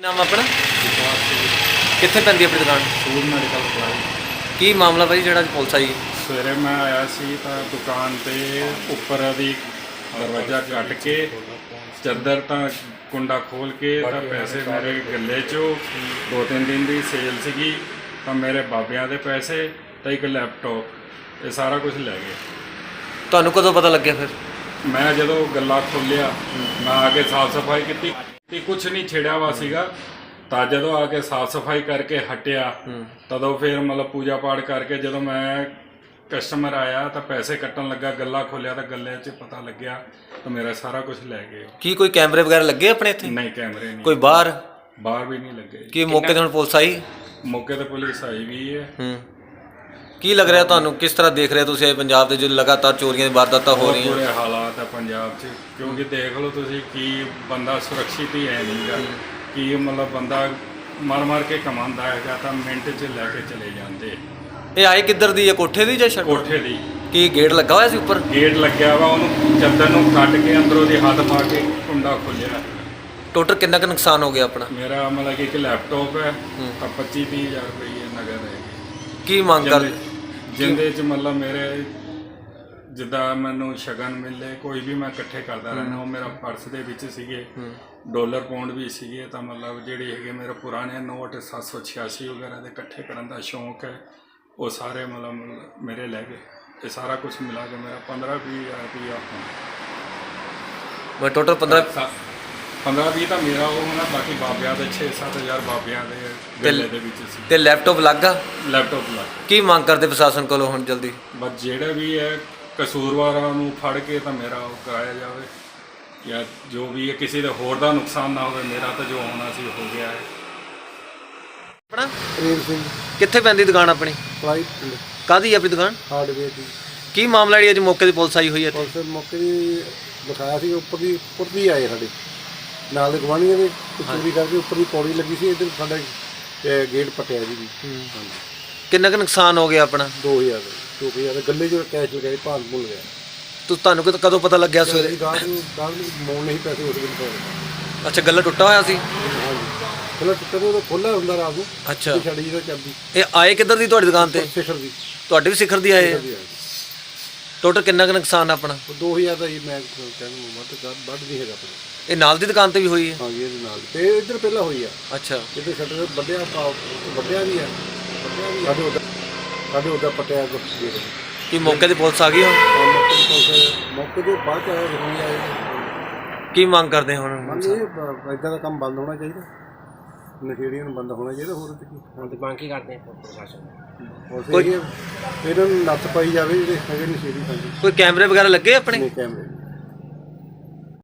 ਨਾਮ ਆਪਣਾ? ਕਿੱਥੇ ਪੈਂਦੀ ਆਪਣੀ ਦੁਕਾਨ? ਫੂਡ ਮੈਡੀਕਲ ਸਪਲਾਈ ਕੀ ਮਾਮਲਾ ਭਾਈ ਜਿਹੜਾ ਅੱਜ ਪੁਲਿਸ ਆਈ? ਸਵੇਰੇ ਮੈਂ ਆਇਆ ਸੀ ਤਾਂ ਦੁਕਾਨ ਤੇ ਉੱਪਰ ਦੀ ਦਰਵਾਜ਼ਾ ਕੱਟ ਕੇ ਚੱਦਰ ਤਾਂ ਕੁੰਡਾ ਖੋਲ ਕੇ ਤਾਂ ਪੈਸੇ ਮੇਰੇ ਗੱਲੇ 'ਚੋਂ ਦੋ ਤਿੰਨ ਦਿਨ ਦੀ ਸੇਲ ਸੀਗੀ ਤਾਂ ਮੇਰੇ ਬਾਬਿਆਂ ਦੇ ਪੈਸੇ ਤਾਂ ਇੱਕ ਲੈਪਟਾਪ ਇਹ ਸਾਰਾ ਕੁਝ ਲੈ ਗਏ। ਤੁਹਾਨੂੰ ਕਦੋਂ ਪਤਾ ਲੱਗਿਆ ਫਿਰ? ਮੈਂ ਜਦੋਂ ਗੱਲਾ ਖੋਲਿਆ ਮੈਂ ਆ ਕੇ ਸਾਫ਼ ਸਫ਼ਾਈ ਕੀਤੀ। ਤੇ ਕੁਝ ਨਹੀਂ ਛੇੜਿਆ ਵਾ ਸੀਗਾ। ਤਾਂ ਜਦੋਂ ਆ ਕੇ ਸਾਫ਼ ਸਫ਼ਾਈ ਕਰਕੇ ਹਟਿਆ ਤਦੋਂ ਫਿਰ ਮਤਲਬ ਪੂਜਾ ਪਾਠ ਕਰਕੇ ਜਦੋਂ ਮੈਂ ਕਸਟਮਰ ਆਇਆ ਤਾਂ ਪੈਸੇ ਕੱਟਣ ਲੱਗਾ ਗੱਲਾ ਖੋਲਿਆ ਤਾਂ ਗੱਲੇ 'ਚ ਪਤਾ ਲੱਗਿਆ ਤਾਂ ਮੇਰਾ ਸਾਰਾ ਕੁਝ ਲੈ ਗਏ। ਉਹ। ਕੀ ਕੋਈ ਕੈਮਰੇ ਵਗੈਰਾ ਲੱਗੇ ਆਪਣੇ ਇੱਥੇ? ਨਹੀਂ ਕੈਮਰੇ ਨਹੀਂ। ਕੋਈ ਬਾਹਰ? ਬਾਹਰ ਵੀ ਨਹੀਂ ਲੱਗੇ। ਕੀ ਮੌਕੇ ਤੇ ਹੁਣ ਪੁਲਿਸ ਆਈ? ਮੌਕੇ ਤੇ ਪੁਲਿਸ ਆਈ ਵੀ ਹੈ। ਹੂੰ। ਕੀ ਲੱਗ ਰਿਹਾ ਤੁਹਾਨੂੰ? ਕਿਸ ਤਰ੍ਹਾਂ ਦੇਖ ਰਹੇ ਤੁਸੀਂ ਇਹ ਪੰਜਾਬ ਦੇ ਜੋ ਲਗਾਤਾਰ ਚੋਰੀਆਂ ਦੀ ਵਾਰਦਾਤਾਂ ਹੋ ਬਹੁਤ ਰਹੀਆਂ? ਬੁਰੇ ਹਾਲਾਤ ਹੈ ਪੰਜਾਬ 'ਚ। ਕਿਉਂਕਿ ਦੇਖ ਲਓ ਤੁਸੀਂ ਕੀ ਬੰਦਾ ਸੁਰੱਖਿਅਤ ਹੀ ਹੈ ਨਹੀਂਗਾ ਕੀ ਮਤਲਬ ਬੰਦਾ ਮਰ ਮਰ ਕੇ ਕਮਾਉਂਦਾ ਹੈਗਾ ਤਾਂ ਮਿੰਟ 'ਚ ਲੈ ਕੇ ਚਲੇ ਜਾਂਦੇ। ਇਹ ਆਏ ਕਿੱਧਰ ਦੀ? ਹੈ ਕੋਠੇ ਦੀ ਜਾਂ ਛੱਤ ਕੋਠੇ ਦੀ। ਕੀ ਗੇਟ ਲੱਗਾ ਹੋਇਆ ਸੀ ਉੱਪਰ? ਗੇਟ ਲੱਗਿਆ ਵਾ ਉਹਨੂੰ ਚੱਦਰ ਨੂੰ ਕੱਟ ਕੇ ਅੰਦਰੋਂ ਦੀ ਹੱਥ ਪਾ ਕੇ ਕੁੰਡਾ ਖੋਲਿਆ। ਟੋਟਲ ਕਿੰਨਾ ਕੁ ਨੁਕਸਾਨ ਹੋ ਗਿਆ ਆਪਣਾ? ਮੇਰਾ ਮਤਲਬ ਕਿ ਇੱਕ ਲੈਪਟਾਪ ਹੈ ਤਾਂ 25 30 ਹਜ਼ਾਰ ਰੁਪਏ ਨਗਦ ਹੈ। ਕੀ ਮੰਗ ਕਰ ਜਿੰਦੇ 'ਚ ਮਤਲਬ ਮੇਰੇ ਜਿੱਦਾਂ ਮੈਨੂੰ ਸ਼ਗਨ ਮਿਲੇ ਕੋਈ ਵੀ ਮੈਂ ਇਕੱਠੇ ਕਰਦਾ ਰਹਿਣਾ ਉਹ ਮੇਰਾ ਪਰਸ ਦੇ ਵਿੱਚ ਸੀਗੇ। ਡਾਲਰ ਪਾਉਂਡ ਵੀ ਸੀਗੇ ਤਾਂ ਮਤਲਬ ਜਿਹੜੇ ਹੈਗੇ ਮੇਰੇ ਪੁਰਾਣੇ ਨੋਟ 786 ਵਗੈਰਾ ਦੇ ਇਕੱਠੇ ਕਰਨ ਦਾ ਸ਼ੌਂਕ ਹੈ ਉਹ ਸਾਰੇ ਮਤਲਬ ਮੇਰੇ ਲੈ ਗਏ ਇਹ ਸਾਰਾ ਕੁਝ ਮਿਲਾ ਕੇ ਮੇਰਾ 15 20 ਹਜ਼ਾਰ ਰੁਪਇਆ ਮੈਂ ਟੋਟਲ 15 15 20 ਤਾਂ ਮੇਰਾ ਉਹ ਹੋਣਾ ਬਾਕੀ ਬਾਬਿਆਂ ਦੇ 6 7000 ਬਾਬਿਆਂ ਦੇ ਗੱਲੇ ਦੇ ਵਿੱਚ ਸੀ। ਤੇ ਲੈਪਟਾਪ ਲੱਗਾ ਲੈਪਟਾਪ ਲੱਗ ਕੀ ਮੰਗ ਕਰਦੇ ਪ੍ਰਸ਼ਾਸਨ ਕੋਲੋਂ ਹੁਣ ਜਲਦੀ? ਬਸ ਜਿਹੜਾ ਵੀ ਹੈ ਕਸੂਰਵਾਰਾਂ ਨੂੰ ਫੜ ਕੇ ਤਾਂ ਮੇਰਾ ਉਹ ਕਰਾਇਆ ਜਾਵੇ। ਜਾਂ ਜੋ ਵੀ ਹੈ ਕਿਸੇ ਦੇ ਹੋਰ ਦਾ ਨੁਕਸਾਨ ਨਾ ਹੋਵੇ ਮੇਰਾ ਤਾਂ ਜੋ ਹੋਣਾ ਸੀ ਹੋ ਗਿਆ ਹੈ। ਆਪਣਾ? ਪ੍ਰੇਮ ਸਿੰਘ। ਕਿੱਥੇ ਪੈਂਦੀ ਦੁਕਾਨ ਆਪਣੀ? ਫਲਾਈਟ ਕਾਦੀ ਆਪਣੀ ਦੁਕਾਨ? ਹਾਰਡਵੇਅਰ ਦੀ। ਕੀ ਮਾਮਲਾ ਜਿਹੜੀ ਅੱਜ ਮੌਕੇ ਤੇ ਪੁਲਿਸ ਆਈ ਹੋਈ ਹੈ ਇੱਥੇ? ਪੁਲਿਸ ਮੌਕੇ ਦੀ ਦਿਖਾਇਆ ਸੀ ਉੱਪਰ ਦੀ ਉੱਪਰ ਦੀ ਆਏ ਸਾਡੇ। ਨਾਲ ਦੇ ਗਵਾਂਢੀਆਂ ਦੇ ਤੇ ਚੋਰੀ ਕਰਕੇ ਉੱਪਰ ਦੀ ਪੌੜੀ ਲੱਗੀ ਸੀ ਇੱਧਰ ਸਾਡਾ ਅਹ, ਗੇਟ ਪਟਿਆ ਜੀ। ਹਾਂਜੀ। ਕਿੰਨਾ ਕੁ ਨੁਕਸਾਨ ਹੋ ਗਿਆ ਆਪਣਾ? 2000 2000 ਦੇ ਗੱਲੇ 'ਚ ਕੈਸ਼ ਲਗਾਏ ਭਾਂਤ ਭੁੱਲ ਗਿਆ। ਤੂੰ ਤੁਹਾਨੂੰ ਕਦੋਂ- ਕਦੋਂ ਪਤਾ ਲੱਗਿਆ ਸਵੇਰੇ? ਗਾਹਕ ਨੂੰ ਗਾਹਕ ਨੂੰ ਮੋੜ ਨਹੀਂ ਪੈਸੇ ਉਸ ਦਿਨ ਤੋਂ। ਅੱਛਾ ਗੱਲਾ ਟੁੱਟਾ ਹੋਇਆ ਸੀ? ਹਾਂਜੀ। ਖੁੱਲਾ ਟੁੱਟਾ ਉਹ ਖੁੱਲਾ ਹੁੰਦਾ ਰਾਤ ਨੂੰ। ਅੱਛਾ। ਤੇ ਛੱਡ ਚਾਬੀ ਇਹ ਆਏ ਕਿੱਧਰ ਦੀ ਤੁਹਾਡੀ ਦੁਕਾਨ ਤੇ? ਸਿਖਰ ਦੀ। ਤੁਹਾਡੇ ਵੀ ਸਿਖਰ ਦੀ ਆਏ ਆਈ। ਟੋਟਲ ਕਿੰਨਾ ਕੁ ਨੁਕਸਾਨ ਆ ਆਪਣਾ? ਉਹ 2000 ਦਾ ਹੀ ਮੈਂ ਕਹਿੰਦਾ ਵੱਧ ਵੱਧ ਨਹੀਂ ਹੈਗਾ ਆਪਣਾ। ਇਹ ਨਾਲ ਦੀ ਦੁਕਾਨ ਤੇ ਵੀ ਹੋਈ ਹੈ? ਹਾਂਜੀ ਇਹਦੇ ਨਾਲ। ਤੇ ਇੱਧਰ ਪਹਿਲਾਂ ਹੋਈ ਆ। ਅੱਛਾ। ਜਿੱਥੇ ਸਾਡੇ ਵੱਡਿਆ ਪਾ ਵੱਡਿਆ ਵੀ ਆ। ਵੱਡਿਆ ਵੀ ਸਾਡੇ ਉਹਦਾ ਸਾਡੇ ਉਹਦਾ ਪਟਿਆ ਕੁਝ ਦੇ ਕੀ ਮੌਕੇ ਤੇ ਪੁਲਿਸ ਆ ਗਈ ਹੁਣ? ਮੌਕੇ ਤੇ ਬਾਅਦ ਆਇਆ ਜ਼ਰੂਰੀ ਆਇਆ ਕੀ ਮੰਗ ਕਰਦੇ ਹੁਣ? ਮੰਨ ਇਹ ਇਦਾਂ ਦਾ ਕੰਮ ਬੰਦ ਹੋਣਾ ਚਾਹੀਦਾ। ਨਸ਼ੇੜੀਆਂ ਨੂੰ ਬੰਦ ਹੋਣਾ ਚਾਹੀਦਾ ਹੋਰ ਤੇ ਕੀ। ਹੁਣ ਤੇ ਮੰਗ ਕੀ ਕਰਦੇ ਆ ਪ੍ਰਸ਼ਾਸਨ ਇਹ ਇਹਨਾਂ ਨੂੰ ਨੱਥ ਪਾਈ ਜਾਵੇ ਜਿਹੜੇ ਹੈਗੇ ਨਸ਼ੇੜੀ ਹਾਂਜੀ ਕੋਈ ਕੈਮਰੇ ਵਗੈਰਾ ਲੱਗੇ ਆਪਣੇ? ਨਹੀਂ ਕੈਮਰੇ।